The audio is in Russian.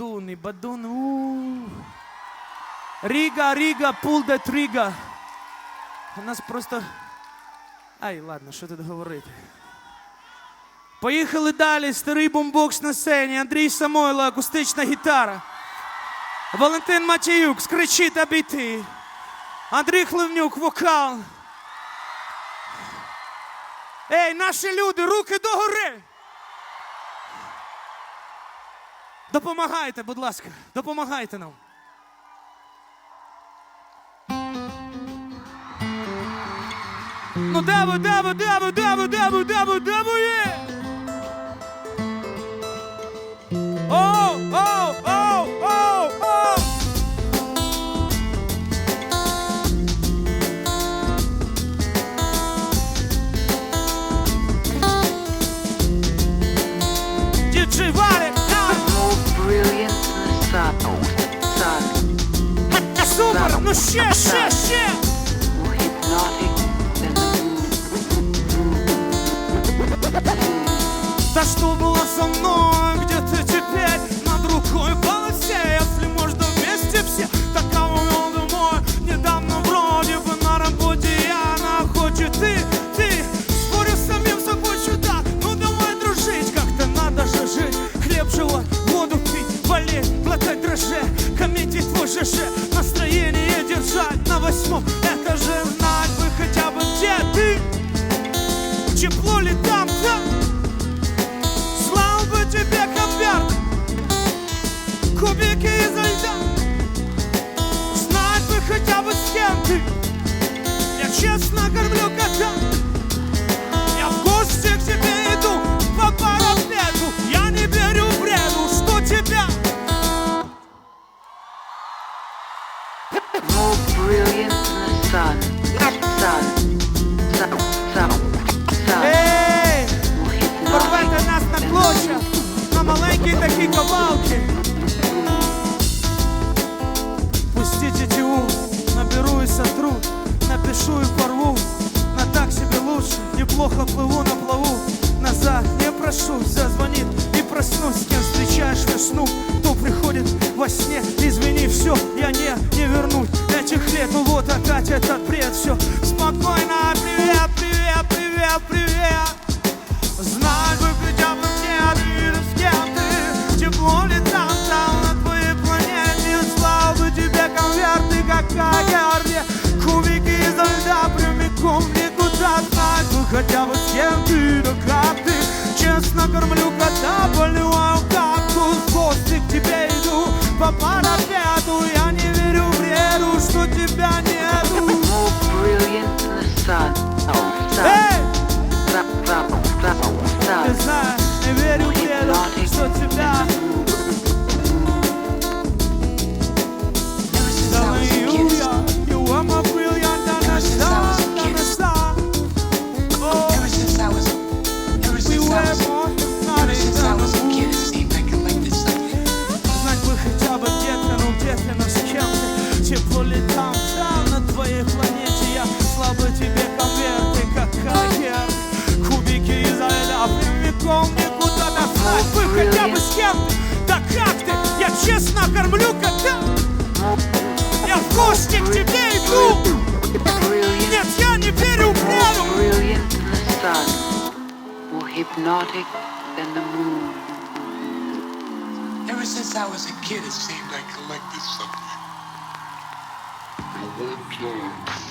Бадун бадун. у Ріга, Ріга, pull the trigger. У нас просто. Ай, ладно, що тут говорити. Поїхали далі. Старий бомбокс на сцені. Андрій Самойло, акустична гітара. Валентин Матіюк, скричи та біти. Андрій Хливнюк, вокал. Ей, наші люди, руки догори! Допомагайте, будь ласка, допомагайте нам. Ну де ви, де ви, де ви, де є? О, о, о, о, о! Діджей The Да что было со мной, где ты теперь? Над рукой полосе, если можно вместе все. Так кого вел домой, недавно вроде бы на работе. Я На охоте ты, ты Спорю с самим собой чудак Ну давай дружить, как-то надо же жить. Хлеб жевать, воду пить, болеть, глотать дрожже Комедий твой ЖЖ, настроение держать На восьмом. Этаже знать бы хотя бы где ты? Тепло ли там, там Слава бы тебе, конверт. Кубики More brilliant than the sun. Sun. Sun. Sun. Sun. More порвете нас на клочья На маленькі такі ковалки Пустите тетиву, наберу и сотру Напишу и порву, на так себе лучше Неплохо плыву на плаву Назад не прошу, зазвонит и проснусь С кем встречаешь весну, сне. Извини, все, я не, не вернуть этих лет Ну вот опять этот бред, все Спокойно, привет, привет, привет, привет. Знать бы хотя бы где ты, с кем ты. Тепло ли там, там на твоей планете? Слава бы тебе конверты, какая орде Кубики изо льда прямиком никуда Знать. Бы хотя бы с кем ты, да как ты? Честно кормлю кота, поливаю my честно кормлю кота Я в гости к тебе иду Brilliant. Нет, я не верю в More веру brilliant than the sun. More hypnotic than the moon. Ever since I was a kid, it seemed like I liked this something. I won't care.